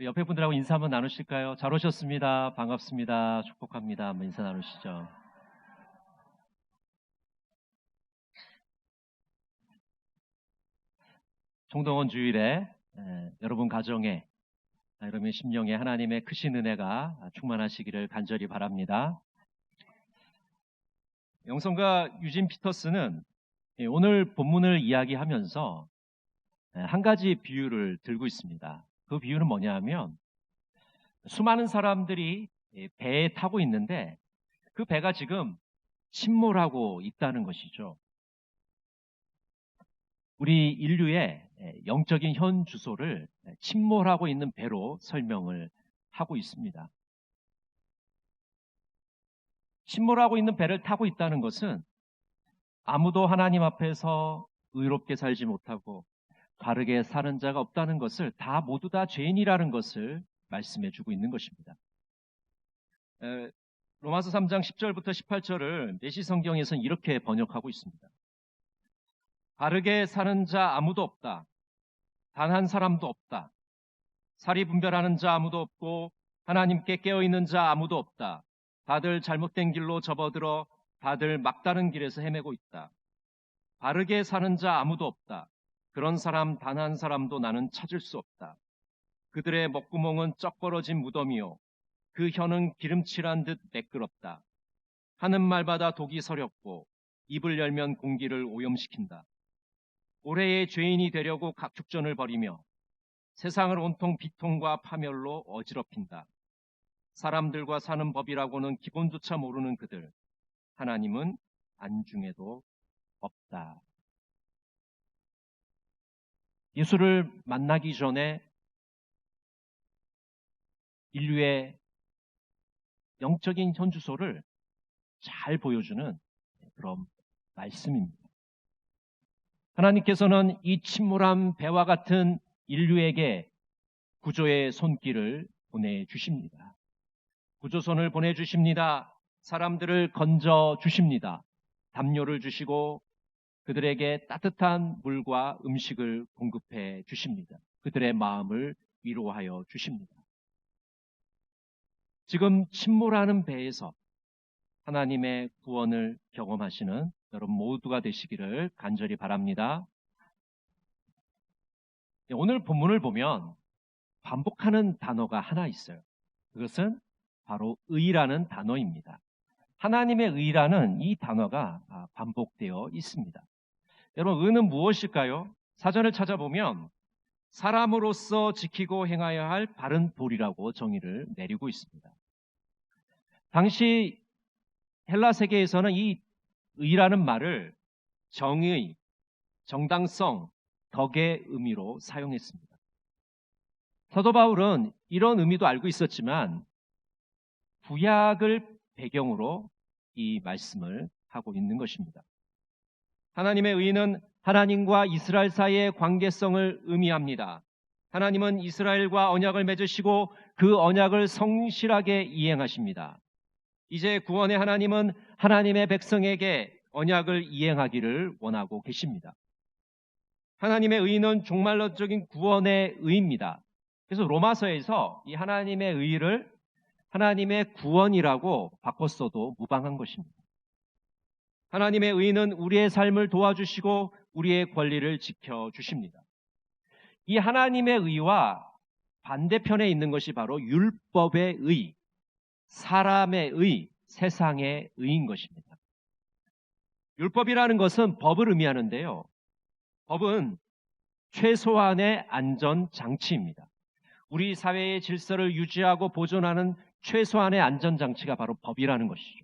옆에 분들하고 인사 한번 나누실까요? 잘 오셨습니다. 반갑습니다. 축복합니다. 한번 인사 나누시죠. 총동원 주일에 에, 여러분 가정에 아, 여러분 심령에 하나님의 크신 은혜가 충만하시기를 간절히 바랍니다. 영성가 유진 피터스는 예, 오늘 본문을 이야기하면서 에, 한 가지 비유를 들고 있습니다. 그 비유는 뭐냐 하면 수많은 사람들이 예, 배에 타고 있는데 그 배가 지금 침몰하고 있다는 것이죠. 우리 인류의 예, 영적인 현 주소를 예, 침몰하고 있는 배로 설명을 하고 있습니다. 침몰하고 있는 배를 타고 있다는 것은 아무도 하나님 앞에서 의롭게 살지 못하고 바르게 사는 자가 없다는 것을 다 모두 다 죄인이라는 것을 말씀해 주고 있는 것입니다. 에, 로마서 3장 10절부터 18절을 내시 성경에서는 이렇게 번역하고 있습니다. 바르게 사는 자 아무도 없다. 단 한 사람도 없다. 사리 분별하는 자 아무도 없고 하나님께 깨어 있는 자 아무도 없다. 다들 잘못된 길로 접어들어 다들 막다른 길에서 헤매고 있다. 바르게 사는 자 아무도 없다. 그런 사람 단 한 사람도 나는 찾을 수 없다. 그들의 먹구멍은 쩍 벌어진 무덤이요. 그 혀는 기름칠한 듯 매끄럽다. 하는 말마다 독이 서렸고 입을 열면 공기를 오염시킨다. 올해의 죄인이 되려고 각축전을 벌이며 세상을 온통 비통과 파멸로 어지럽힌다. 사람들과 사는 법이라고는 기본조차 모르는 그들. 하나님은 안중에도 없다. 예수를 만나기 전에 인류의 영적인 현주소를 잘 보여주는 그런 말씀입니다. 하나님께서는 이 침몰한 배와 같은 인류에게 구조의 손길을 보내주십니다. 구조선을 보내주십니다. 사람들을 건져 주십니다. 담요를 주시고 그들에게 따뜻한 물과 음식을 공급해 주십니다. 그들의 마음을 위로하여 주십니다. 지금 침몰하는 배에서 하나님의 구원을 경험하시는 여러분 모두가 되시기를 간절히 바랍니다. 네, 오늘 본문을 보면 반복하는 단어가 하나 있어요. 그것은 바로 의라는 단어입니다. 하나님의 의라는 이 단어가 아, 반복되어 있습니다. 여러분, 의는 무엇일까요? 사전을 찾아보면 사람으로서 지키고 행하여야 할 바른 도리라고 정의를 내리고 있습니다. 당시 헬라 세계에서는 이 의라는 말을 정의, 정당성, 덕의 의미로 사용했습니다. 사도 바울은 이런 의미도 알고 있었지만 구약을 배경으로 이 말씀을 하고 있는 것입니다. 하나님의 의는 하나님과 이스라엘 사이의 관계성을 의미합니다. 하나님은 이스라엘과 언약을 맺으시고 그 언약을 성실하게 이행하십니다. 이제 구원의 하나님은 하나님의 백성에게 언약을 이행하기를 원하고 계십니다. 하나님의 의는 종말론적인 구원의 의입니다. 그래서 로마서에서 이 하나님의 의를 하나님의 구원이라고 바꿨어도 무방한 것입니다. 하나님의 의는 우리의 삶을 도와주시고 우리의 권리를 지켜주십니다. 이 하나님의 의와 반대편에 있는 것이 바로 율법의 의, 사람의 의, 세상의 의인 것입니다. 율법이라는 것은 법을 의미하는데요. 법은 최소한의 안전 장치입니다. 우리 사회의 질서를 유지하고 보존하는 최소한의 안전 장치가 바로 법이라는 것이죠.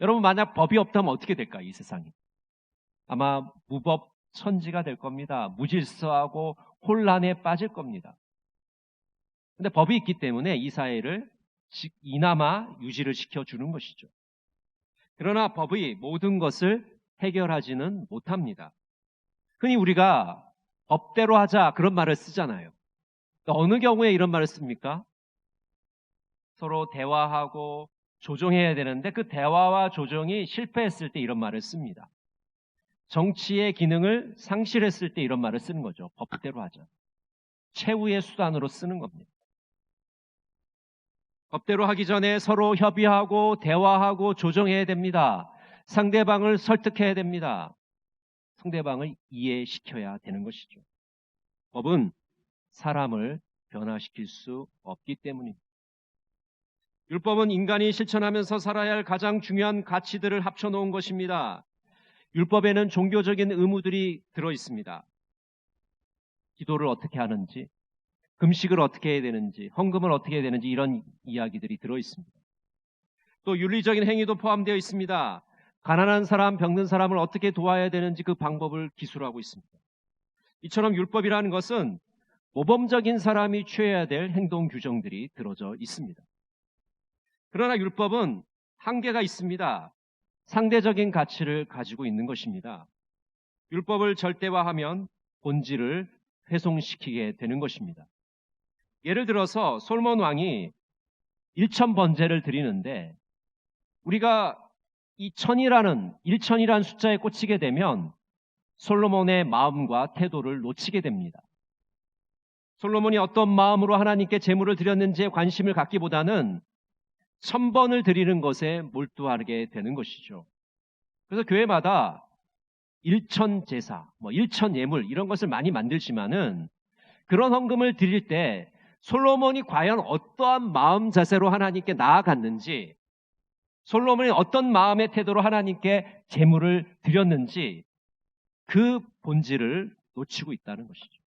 여러분 만약 법이 없다면 어떻게 될까 이 세상이? 아마 무법 천지가 될 겁니다. 무질서하고 혼란에 빠질 겁니다. 근데 법이 있기 때문에 이 사회를 이나마 유지를 시켜주는 것이죠. 그러나 법이 모든 것을 해결하지는 못합니다. 흔히 우리가 법대로 하자 그런 말을 쓰잖아요. 어느 경우에 이런 말을 씁니까? 서로 대화하고 조정해야 되는데 그 대화와 조정이 실패했을 때 이런 말을 씁니다. 정치의 기능을 상실했을 때 이런 말을 쓰는 거죠. 법대로 하자. 최후의 수단으로 쓰는 겁니다. 법대로 하기 전에 서로 협의하고 대화하고 조정해야 됩니다. 상대방을 설득해야 됩니다. 상대방을 이해시켜야 되는 것이죠. 법은 사람을 변화시킬 수 없기 때문입니다. 율법은 인간이 실천하면서 살아야 할 가장 중요한 가치들을 합쳐놓은 것입니다. 율법에는 종교적인 의무들이 들어 있습니다. 기도를 어떻게 하는지, 금식을 어떻게 해야 되는지, 헌금을 어떻게 해야 되는지 이런 이야기들이 들어 있습니다. 또 윤리적인 행위도 포함되어 있습니다. 가난한 사람, 병든 사람을 어떻게 도와야 되는지 그 방법을 기술하고 있습니다. 이처럼 율법이라는 것은 모범적인 사람이 취해야 될 행동 규정들이 들어져 있습니다. 그러나 율법은 한계가 있습니다. 상대적인 가치를 가지고 있는 것입니다. 율법을 절대화하면 본질을 훼손시키게 되는 것입니다. 예를 들어서 솔몬 왕이 1천 번제를 드리는데 우리가 이 천이라는 1천이라는 숫자에 꽂히게 되면 솔로몬의 마음과 태도를 놓치게 됩니다. 솔로몬이 어떤 마음으로 하나님께 제물을 드렸는지에 관심을 갖기보다는 천 번을 드리는 것에 몰두하게 되는 것이죠. 그래서 교회마다 일천 제사, 뭐 일천 예물 이런 것을 많이 만들지만은 그런 헌금을 드릴 때 솔로몬이 과연 어떠한 마음 자세로 하나님께 나아갔는지 솔로몬이 어떤 마음의 태도로 하나님께 제물을 드렸는지 그 본질을 놓치고 있다는 것이죠.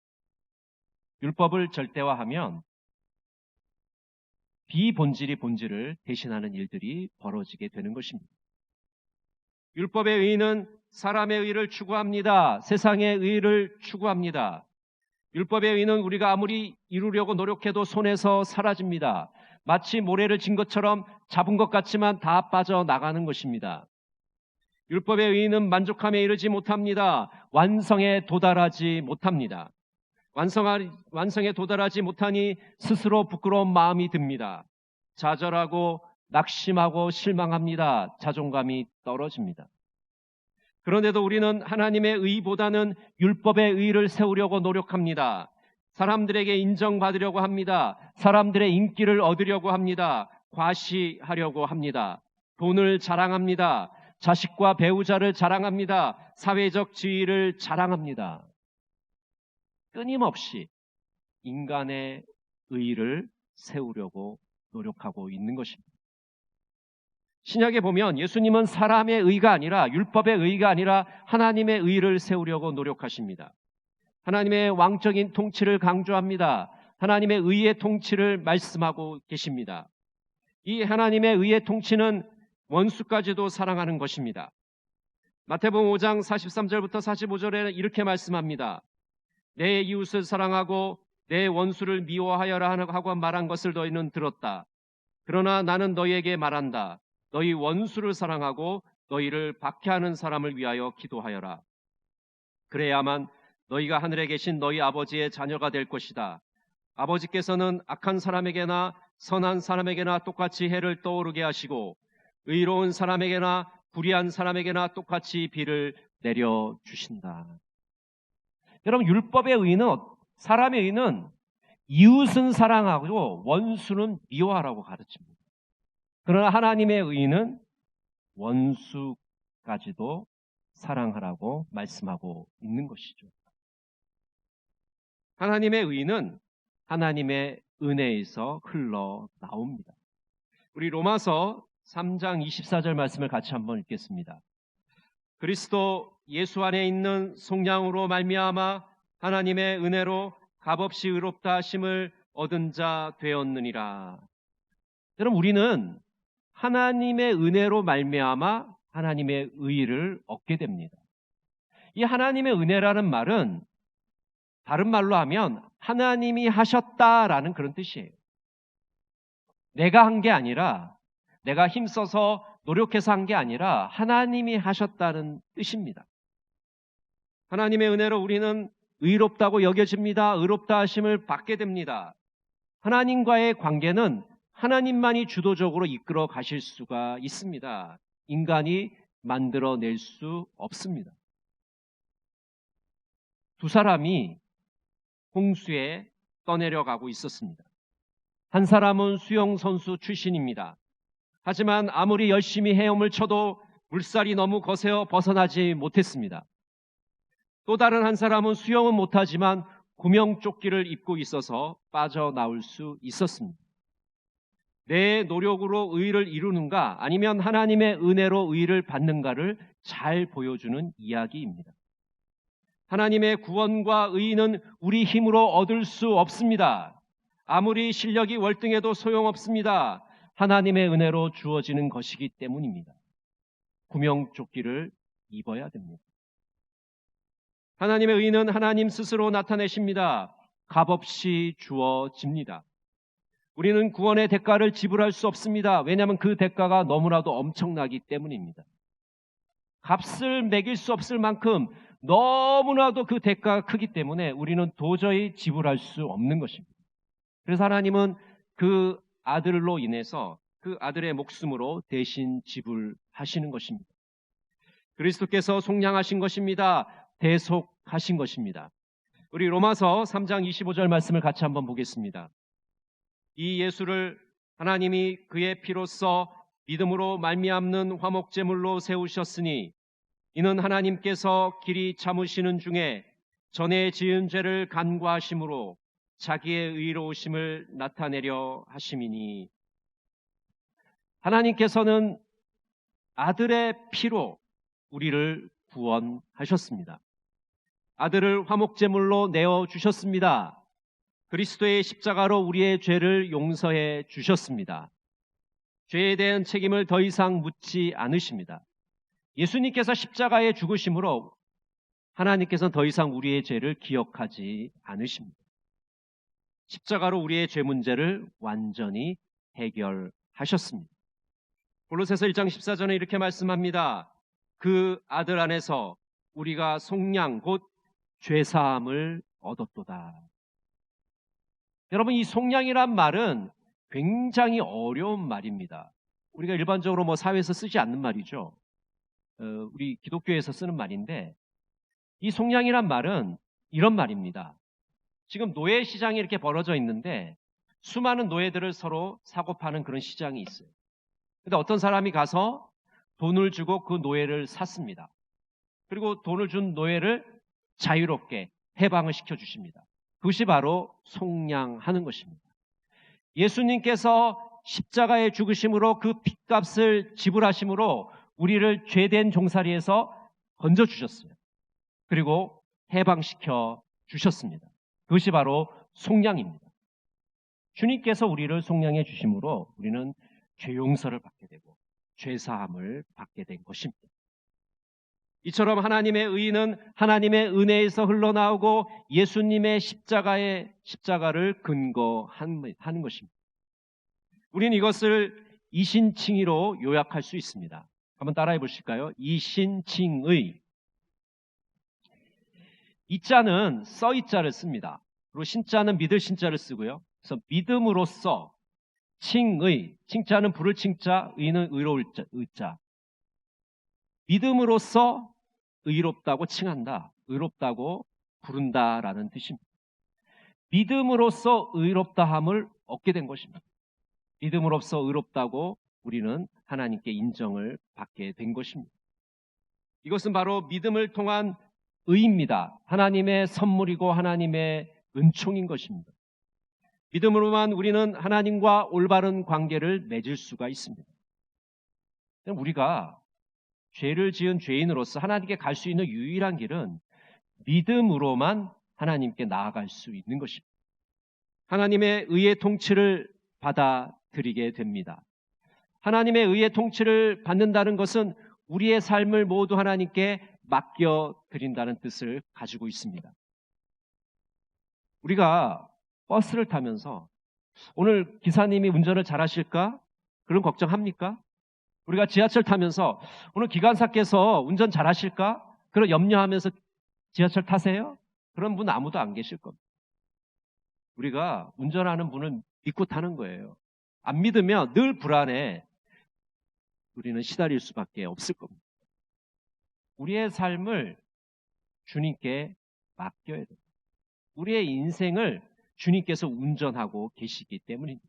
율법을 절대화하면 비본질이 본질을 대신하는 일들이 벌어지게 되는 것입니다. 율법의 의는 사람의 의를 추구합니다. 세상의 의를 추구합니다. 율법의 의는 우리가 아무리 이루려고 노력해도 손에서 사라집니다. 마치 모래를 진 것처럼 잡은 것 같지만 다 빠져나가는 것입니다. 율법의 의는 만족함에 이르지 못합니다. 완성에 도달하지 못합니다. 완성에 도달하지 못하니 스스로 부끄러운 마음이 듭니다. 좌절하고 낙심하고 실망합니다. 자존감이 떨어집니다. 그런데도 우리는 하나님의 의보다는 율법의 의를 세우려고 노력합니다. 사람들에게 인정받으려고 합니다. 사람들의 인기를 얻으려고 합니다. 과시하려고 합니다. 돈을 자랑합니다. 자식과 배우자를 자랑합니다. 사회적 지위를 자랑합니다. 끊임없이 인간의 의를 세우려고 노력하고 있는 것입니다. 신약에 보면 예수님은 사람의 의가 아니라 율법의 의가 아니라 하나님의 의를 세우려고 노력하십니다. 하나님의 왕적인 통치를 강조합니다. 하나님의 의의 통치를 말씀하고 계십니다. 이 하나님의 의의 통치는 원수까지도 사랑하는 것입니다. 마태복음 5장 43절부터 45절에는 이렇게 말씀합니다. 내 이웃을 사랑하고 내 원수를 미워하여라 하고 말한 것을 너희는 들었다. 그러나 나는 너희에게 말한다. 너희 원수를 사랑하고 너희를 박해하는 사람을 위하여 기도하여라. 그래야만 너희가 하늘에 계신 너희 아버지의 자녀가 될 것이다. 아버지께서는 악한 사람에게나 선한 사람에게나 똑같이 해를 떠오르게 하시고 의로운 사람에게나 불의한 사람에게나 똑같이 비를 내려 주신다. 여러분 율법의 의는 사람의 의는 이웃은 사랑하고 원수는 미워하라고 가르칩니다. 그러나 하나님의 의는 원수까지도 사랑하라고 말씀하고 있는 것이죠. 하나님의 의는 하나님의 은혜에서 흘러 나옵니다. 우리 로마서 3장 24절 말씀을 같이 한번 읽겠습니다. 그리스도 예수 안에 있는 속량으로 말미암아 하나님의 은혜로 값없이 의롭다 하심을 얻은 자 되었느니라. 여러분 우리는 하나님의 은혜로 말미암아 하나님의 의를 얻게 됩니다. 이 하나님의 은혜라는 말은 다른 말로 하면 하나님이 하셨다라는 그런 뜻이에요. 내가 한 게 아니라 내가 힘써서 노력해서 한 게 아니라 하나님이 하셨다는 뜻입니다. 하나님의 은혜로 우리는 의롭다고 여겨집니다. 의롭다 하심을 받게 됩니다. 하나님과의 관계는 하나님만이 주도적으로 이끌어 가실 수가 있습니다. 인간이 만들어낼 수 없습니다. 두 사람이 홍수에 떠내려가고 있었습니다. 한 사람은 수영 선수 출신입니다. 하지만 아무리 열심히 헤엄을 쳐도 물살이 너무 거세어 벗어나지 못했습니다. 또 다른 한 사람은 수영은 못하지만 구명조끼를 입고 있어서 빠져나올 수 있었습니다. 내 노력으로 의를 이루는가 아니면 하나님의 은혜로 의를 받는가를 잘 보여주는 이야기입니다. 하나님의 구원과 의는 우리 힘으로 얻을 수 없습니다. 아무리 실력이 월등해도 소용없습니다. 하나님의 은혜로 주어지는 것이기 때문입니다. 구명조끼를 입어야 됩니다. 하나님의 의는 하나님 스스로 나타내십니다. 값없이 주어집니다. 우리는 구원의 대가를 지불할 수 없습니다. 왜냐하면 그 대가가 너무나도 엄청나기 때문입니다. 값을 매길 수 없을 만큼 너무나도 그 대가가 크기 때문에 우리는 도저히 지불할 수 없는 것입니다. 그래서 하나님은 그 아들로 인해서 그 아들의 목숨으로 대신 지불하시는 것입니다. 그리스도께서 속량하신 것입니다. 대속하신 것입니다. 우리 로마서 3장 25절 말씀을 같이 한번 보겠습니다. 이 예수를 하나님이 그의 피로써 믿음으로 말미암는 화목제물로 세우셨으니 이는 하나님께서 길이 참으시는 중에 전에 지은 죄를 간과하심으로 자기의 의로우심을 나타내려 하심이니 하나님께서는 아들의 피로 우리를 구원하셨습니다. 아들을 화목제물로 내어 주셨습니다. 그리스도의 십자가로 우리의 죄를 용서해 주셨습니다. 죄에 대한 책임을 더 이상 묻지 않으십니다. 예수님께서 십자가에 죽으심으로 하나님께서는 더 이상 우리의 죄를 기억하지 않으십니다. 십자가로 우리의 죄 문제를 완전히 해결하셨습니다. 골로새서 1장 14절에 이렇게 말씀합니다. 그 아들 안에서 우리가 속량 곧 죄사함을 얻었도다. 여러분 이 속량이란 말은 굉장히 어려운 말입니다. 우리가 일반적으로 뭐 사회에서 쓰지 않는 말이죠. 어, 우리 기독교에서 쓰는 말인데 이 속량이란 말은 이런 말입니다. 지금 노예 시장이 이렇게 벌어져 있는데 수많은 노예들을 서로 사고 파는 그런 시장이 있어요. 근데 어떤 사람이 가서 돈을 주고 그 노예를 샀습니다. 그리고 돈을 준 노예를 자유롭게 해방을 시켜 주십니다. 그것이 바로 속량하는 것입니다. 예수님께서 십자가의 죽으심으로 그 핏값을 지불하심으로 우리를 죄된 종살이에서 건져 주셨어요. 그리고 해방시켜 주셨습니다. 그것이 바로 속량입니다. 주님께서 우리를 속량해 주심으로 우리는 죄 용서를 받게 되고 죄 사함을 받게 된 것입니다. 이처럼 하나님의 의는 하나님의 은혜에서 흘러나오고 예수님의 십자가의 십자가를 근거하는 것입니다. 우리는 이것을 이신칭의로 요약할 수 있습니다. 한번 따라해 보실까요? 이신칭의. 이 자는 써 이 자를 씁니다. 그리고 신자는 믿을 신자를 쓰고요. 그래서 믿음으로써 칭의, 칭자는 부를 칭자, 의는 의로울 자, 의자. 믿음으로써 의롭다고 칭한다. 의롭다고 부른다라는 뜻입니다. 믿음으로써 의롭다함을 얻게 된 것입니다. 믿음으로써 의롭다고 우리는 하나님께 인정을 받게 된 것입니다. 이것은 바로 믿음을 통한 의입니다. 하나님의 선물이고 하나님의 은총인 것입니다. 믿음으로만 우리는 하나님과 올바른 관계를 맺을 수가 있습니다. 우리가 죄를 지은 죄인으로서 하나님께 갈 수 있는 유일한 길은 믿음으로만 하나님께 나아갈 수 있는 것입니다. 하나님의 의의 통치를 받아들이게 됩니다. 하나님의 의의 통치를 받는다는 것은 우리의 삶을 모두 하나님께 맡겨 드린다는 뜻을 가지고 있습니다. 우리가 버스를 타면서 오늘 기사님이 운전을 잘 하실까? 그런 걱정합니까? 우리가 지하철 타면서 오늘 기관사께서 운전 잘 하실까? 그런 염려하면서 지하철 타세요? 그런 분 아무도 안 계실 겁니다. 우리가 운전하는 분을 믿고 타는 거예요. 안 믿으면 늘 불안해. 우리는 시달릴 수밖에 없을 겁니다. 우리의 삶을 주님께 맡겨야 됩니다. 우리의 인생을 주님께서 운전하고 계시기 때문입니다.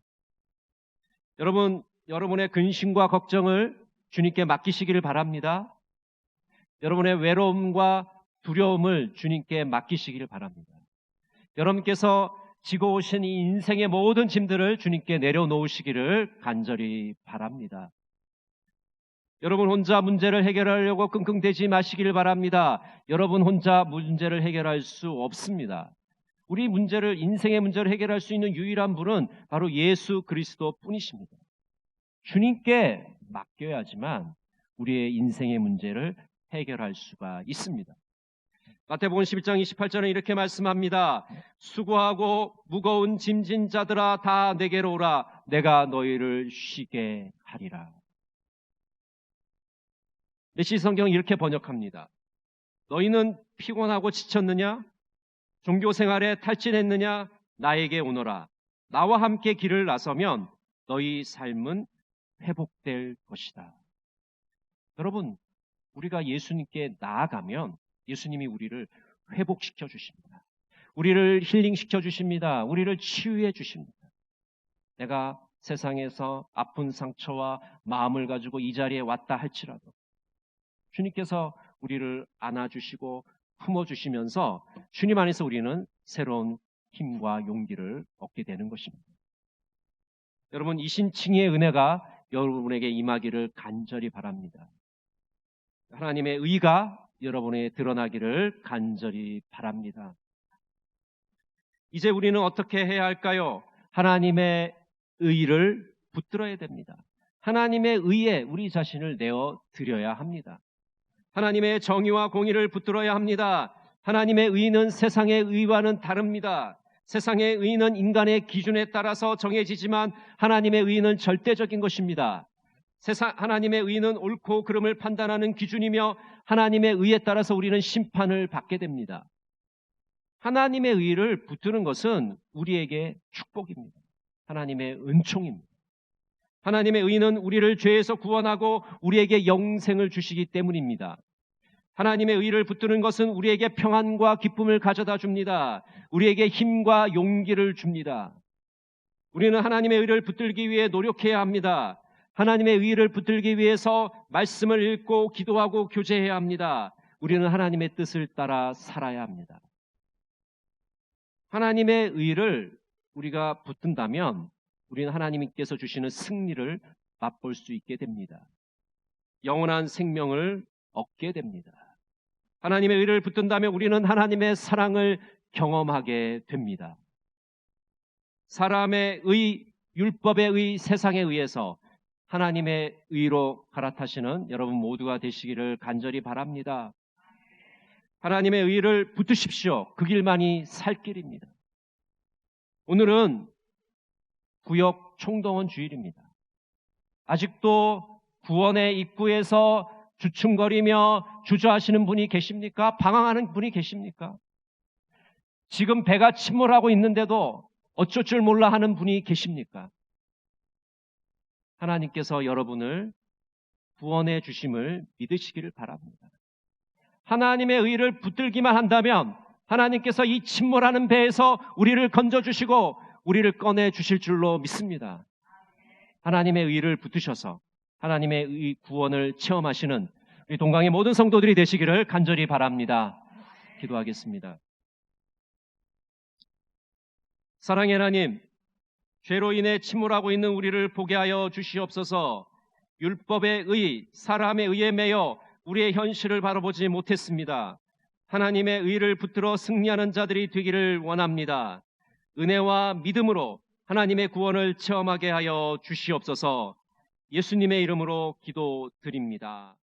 여러분, 여러분의 근심과 걱정을 주님께 맡기시기를 바랍니다. 여러분의 외로움과 두려움을 주님께 맡기시기를 바랍니다. 여러분께서 지고 오신 이 인생의 모든 짐들을 주님께 내려놓으시기를 간절히 바랍니다. 여러분 혼자 문제를 해결하려고 끙끙대지 마시기를 바랍니다. 여러분 혼자 문제를 해결할 수 없습니다. 우리 문제를 인생의 문제를 해결할 수 있는 유일한 분은 바로 예수 그리스도 뿐이십니다. 주님께 맡겨야지만 우리의 인생의 문제를 해결할 수가 있습니다. 마태복음 11장 28절은 이렇게 말씀합니다. 수고하고 무거운 짐진 자들아 다 내게로 오라 내가 너희를 쉬게 하리라. 메시 성경 이렇게 번역합니다. 너희는 피곤하고 지쳤느냐? 종교 생활에 탈진했느냐? 나에게 오너라. 나와 함께 길을 나서면 너희 삶은 회복될 것이다. 여러분, 우리가 예수님께 나아가면 예수님이 우리를 회복시켜 주십니다. 우리를 힐링시켜 주십니다. 우리를 치유해 주십니다. 내가 세상에서 아픈 상처와 마음을 가지고 이 자리에 왔다 할지라도 주님께서 우리를 안아주시고 품어주시면서 주님 안에서 우리는 새로운 힘과 용기를 얻게 되는 것입니다. 여러분, 이 신칭의 은혜가 여러분에게 임하기를 간절히 바랍니다. 하나님의 의가 여러분에 드러나기를 간절히 바랍니다. 이제 우리는 어떻게 해야 할까요? 하나님의 의를 붙들어야 됩니다. 하나님의 의에 우리 자신을 내어 드려야 합니다. 하나님의 정의와 공의를 붙들어야 합니다. 하나님의 의는 세상의 의와는 다릅니다. 세상의 의는 인간의 기준에 따라서 정해지지만 하나님의 의는 절대적인 것입니다. 세상 하나님의 의는 옳고 그름을 판단하는 기준이며 하나님의 의에 따라서 우리는 심판을 받게 됩니다. 하나님의 의를 붙드는 것은 우리에게 축복입니다. 하나님의 은총입니다. 하나님의 의는 우리를 죄에서 구원하고 우리에게 영생을 주시기 때문입니다. 하나님의 의를 붙드는 것은 우리에게 평안과 기쁨을 가져다 줍니다. 우리에게 힘과 용기를 줍니다. 우리는 하나님의 의를 붙들기 위해 노력해야 합니다. 하나님의 의를 붙들기 위해서 말씀을 읽고 기도하고 교제해야 합니다. 우리는 하나님의 뜻을 따라 살아야 합니다. 하나님의 의를 우리가 붙든다면 우리는 하나님께서 주시는 승리를 맛볼 수 있게 됩니다. 영원한 생명을 얻게 됩니다. 하나님의 의를 붙든다면 우리는 하나님의 사랑을 경험하게 됩니다. 사람의 의, 율법의 의, 세상에 의해서 하나님의 의로 갈아타시는 여러분 모두가 되시기를 간절히 바랍니다. 하나님의 의를 붙으십시오. 그 길만이 살 길입니다. 오늘은 구역 총동원 주일입니다. 아직도 구원의 입구에서 주춤거리며 주저하시는 분이 계십니까? 방황하는 분이 계십니까? 지금 배가 침몰하고 있는데도 어쩔 줄 몰라 하는 분이 계십니까? 하나님께서 여러분을 구원해 주심을 믿으시기를 바랍니다. 하나님의 의를 붙들기만 한다면 하나님께서 이 침몰하는 배에서 우리를 건져 주시고 우리를 꺼내 주실 줄로 믿습니다. 하나님의 의를 붙으셔서 하나님의 의 구원을 체험하시는 우리 동강의 모든 성도들이 되시기를 간절히 바랍니다. 기도하겠습니다. 사랑의 하나님, 죄로 인해 침몰하고 있는 우리를 보게 하여 주시옵소서. 율법의 의, 사람의 의에 매여 우리의 현실을 바라보지 못했습니다. 하나님의 의를 붙들어 승리하는 자들이 되기를 원합니다. 은혜와 믿음으로 하나님의 구원을 체험하게 하여 주시옵소서. 예수님의 이름으로 기도드립니다.